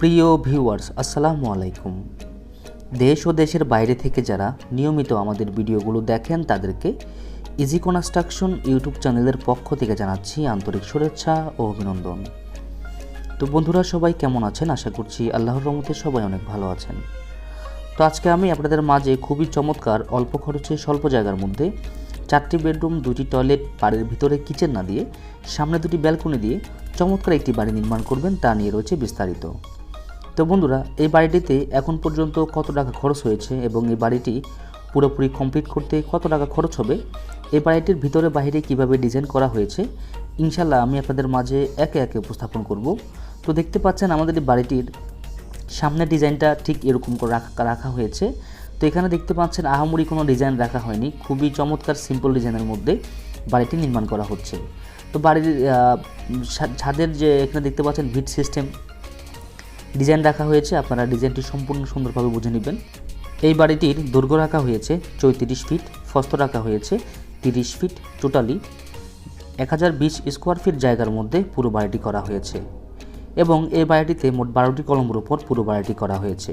প্রিয় ভিউয়ার্স, আসসালামু আলাইকুম। দেশ ও দেশের বাইরে থেকে যারা নিয়মিত আমাদের ভিডিওগুলো দেখেন, তাদেরকে ইজি কনস্ট্রাকশন ইউটিউব চ্যানেলের পক্ষ থেকে জানাচ্ছি আন্তরিক শুভেচ্ছা ও অভিনন্দন। তো বন্ধুরা, সবাই কেমন আছেন? আশা করছি আল্লাহর রহমতে সবাই অনেক ভালো আছেন। তো আজকে আমি আপনাদের মাঝে খুবই চমৎকার, অল্প খরচে স্বল্প জায়গার মধ্যে চারটি বেডরুম, দুটি টয়লেট, বাড়ির ভিতরে কিচেন না দিয়ে সামনে দুটি ব্যালকনি দিয়ে চমৎকার একটি বাড়ি নির্মাণ করবেন, তা নিয়ে রয়েছে বিস্তারিত। তো বন্ধুরা, এই বাড়িটিতে এখন পর্যন্ত কত টাকা খরচ হয়েছে এবং এই বাড়িটি পুরোপুরি কমপ্লিট করতে কত টাকা খরচ হবে? এই বাড়িটির ভিতরে বাইরে কীভাবে ডিজাইন করা হয়েছে? ইনশাল্লাহ আমি আপনাদের মাঝে একে একে উপস্থাপন করব। তো দেখতে পাচ্ছেন আমাদের এই বাড়িটির সামনের ডিজাইনটা ঠিক এরকম করে রাখা রাখা হয়েছে। তো এখানে দেখতে পাচ্ছেন আহামরি কোনো ডিজাইন রাখা হয়নি। খুবই চমৎকার সিম্পল ডিজাইনের মধ্যে বাড়িটি নির্মাণ করা হচ্ছে। তো বাড়ির ছাদের যে এখানে দেখতে পাচ্ছেন ভিট সিস্টেম ডিজাইন রাখা হয়েছে, আপনারা ডিজাইনটি সম্পূর্ণ সুন্দরভাবে বুঝে নেবেন। এই বাড়িটির দৈর্ঘ্য রাখা হয়েছে চৌত্রিশ ফিট, ফস্ত রাখা হয়েছে তিরিশ ফিট টোটালি। এক হাজার বিশ স্কোয়ার ফিট জায়গার মধ্যে পুরো বাড়িটি করা হয়েছে এবং এই বাড়িটিতে মোট বারোটি কলমের উপর পুরো বাড়িটি করা হয়েছে।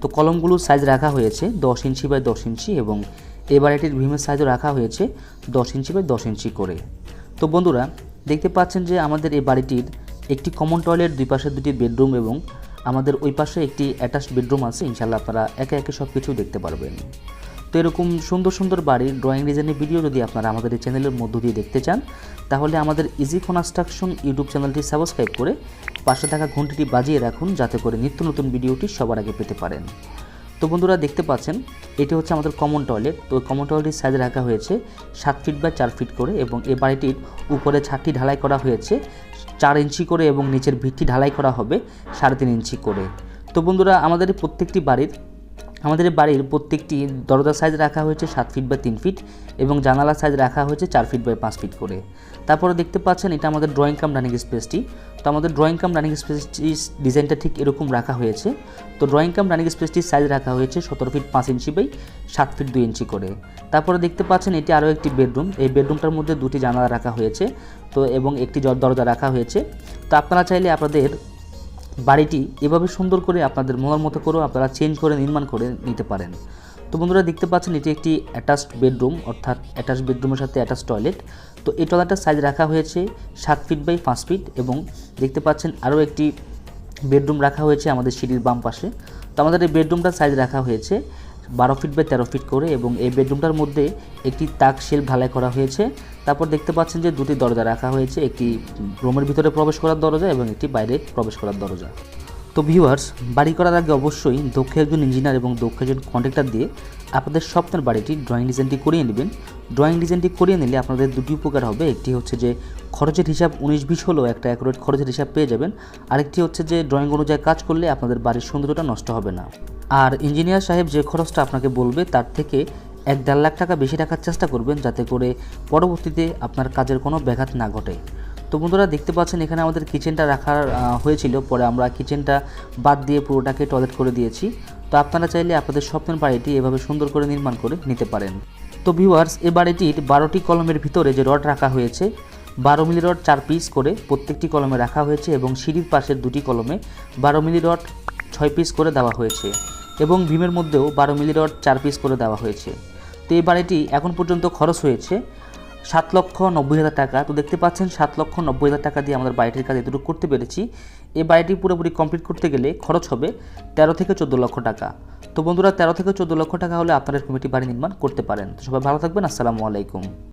তো কলমগুলোর সাইজ রাখা হয়েছে দশ ইঞ্চি বাই দশ ইঞ্চি এবং এই বাড়িটির ভীমের সাইজও রাখা হয়েছে দশ ইঞ্চি বাই দশ ইঞ্চি করে। তো বন্ধুরা, দেখতে পাচ্ছেন যে আমাদের এই বাড়িটির একটি কমন টয়লেট দুই পাশে দুটি বেডরুম এবং আমাদের ওই পাশে একটি অ্যাটাচড বেডরুম আছে ইনশাল্লাহ আপনারা একে একে সব কিছু দেখতে পারবেন। তো এরকম সুন্দর সুন্দর বাড়ির ড্রয়িং ডিজাইনের ভিডিও যদি আপনারা আমাদের এই চ্যানেলের মধ্য দিয়ে দেখতে চান, তাহলে আমাদের ইজি কনস্ট্রাকশন ইউটিউব চ্যানেলটি সাবস্ক্রাইব করে পাশে থাকা ঘন্টিটি বাজিয়ে রাখুন, যাতে করে নিত্য নতুন ভিডিওটি সবার আগে পেতে পারেন। তো বন্ধুরা দেখতে পাচ্ছেন, এটি হচ্ছে আমাদের কমন টয়লেট তো কমন টয়লেটের সাইজ রাখা হয়েছে সাত ফিট বা চার ফিট করে এবং এ বাড়িটির উপরে ছাদটি ঢালাই করা হয়েছে। চার ইঞ্চি করে এবং নিচের ভিত্তি ঢালাই করা হবে সাড়ে তিন ইঞ্চি করে। তো বন্ধুরা, আমাদের প্রত্যেকটি বাড়ির আমাদের বাড়ির প্রত্যেকটি দরজার সাইজ রাখা হয়েছে সাত ফিট বাই তিন ফিট এবং জানালার সাইজ রাখা হয়েছে চার ফিট বাই পাঁচ ফিট করে। তারপরে দেখতে পাচ্ছেন এটা আমাদের ড্রয়িং কাম রানিং স্পেসটি তো আমাদের ড্রয়িং কাম রানিং স্পেসটি ডিজাইনটা ঠিক এরকম রাখা হয়েছে। তো ড্রয়িং কাম রানিং স্পেসটির সাইজ রাখা হয়েছে সতেরো ফিট পাঁচ ইঞ্চি বাই সাত ফিট দুই ইঞ্চি করে। তারপরে দেখতে পাচ্ছেন এটি আরও একটি বেডরুম এই বেডরুমটার মধ্যে দুটি জানালা রাখা হয়েছে। তো এবং একটি দরজা রাখা হয়েছে। তো আপনারা চাইলে আপনাদের বাড়িটি এভাবে সুন্দর করে আপনাদের মনের মতো করেও আপনারা চেঞ্জ করে নির্মাণ করে নিতে পারেন। তো বন্ধুরা দেখতে পাচ্ছেন এটি একটি অ্যাটাচড বেডরুম অর্থাৎ অ্যাটাচ বেডরুমের সাথে অ্যাটাচ টয়লেট তো এই টয়লেটটার সাইজ রাখা হয়েছে সাত ফিট বাই পাঁচ ফিট এবং দেখতে পাচ্ছেন আরও একটি বেডরুম রাখা হয়েছে আমাদের সিঁড়ির বাম পাশে। তো আমাদের এই বেডরুমটার সাইজ রাখা হয়েছে। বারো ফিট বাই তেরো ফিট করে এবং এই বেডরুমটার মধ্যে একটি তাক শেল ঢালাই করা হয়েছে। তারপর দেখতে পাচ্ছেন যে দুটি দরজা রাখা হয়েছে, একটি রুমের ভিতরে প্রবেশ করার দরজা এবং একটি বাইরে প্রবেশ করার দরজা। তো ভিউয়ার্স বাড়ি করার আগে অবশ্যই দক্ষ একজন ইঞ্জিনিয়ার এবং দক্ষ একজন কন্ট্রাক্টর দিয়ে আপনাদের স্বপ্নের বাড়িটি ড্রয়িং ডিজাইনটি করিয়ে নেবেন। ড্রয়িং ডিজাইনটি করিয়ে নিলে আপনাদের দুটি উপকার হবে। একটি হচ্ছে যে খরচের হিসাব উনিশ বিশ হলেও একটা অ্যাকুরেট খরচের হিসাব পেয়ে যাবেন। আরেকটি হচ্ছে যে ড্রয়িং অনুযায়ী কাজ করলে আপনাদের বাড়ির সৌন্দর্যটা নষ্ট হবে না। আর ইঞ্জিনিয়ার সাহেব যে খরচটা আপনাকে বলবে তার থেকে এক দেড় লাখ টাকা বেশি রাখার চেষ্টা করবেন যাতে করে পরবর্তীতে আপনার কাজের কোনো ব্যাঘাত না ঘটে। তো বন্ধুরা, দেখতে পাচ্ছেন এখানে আমাদের কিচেনটা রাখার হয়েছিল। পরে আমরা কিচেনটা বাদ দিয়ে পুরোটাকে টয়লেট করে দিয়েছি। তো আপনারা চাইলে আপনাদের স্বপ্নের বাড়িটি এভাবে সুন্দর করে নির্মাণ করে নিতে পারেন। তো ভিউয়ার্স এ বাড়িটির বারোটি কলমের ভিতরে যে রড রাখা হয়েছে, বারো মিলি রড চার পিস করে প্রত্যেকটি কলমে রাখা হয়েছে এবং সিঁড়ির পাশের দুটি কলমে বারো মিলি রড ছয় পিস করে দেওয়া হয়েছে। এবং ভীমের মধ্যেও বারো মিলি রড চার পিস করে দেওয়া হয়েছে। তো এই বাড়িটি এখন পর্যন্ত খরচ হয়েছে সাত লক্ষ নব্বই হাজার টাকা। তো দেখতে পাচ্ছেন, সাত লক্ষ নব্বই হাজার টাকা দিয়ে আমাদের বাড়িটির কাজ এতটুকু করতে পেরেছি। এই বাড়িটি পুরোপুরি কমপ্লিট করতে গেলে খরচ হবে তেরো থেকে চোদ্দ লক্ষ টাকা। তো বন্ধুরা, তেরো থেকে চোদ্দ লক্ষ টাকা হলে আপনারা কমিটি বাড়ি নির্মাণ করতে পারেন। তো সবাই ভালো থাকবেন। আসসালামু আলাইকুম।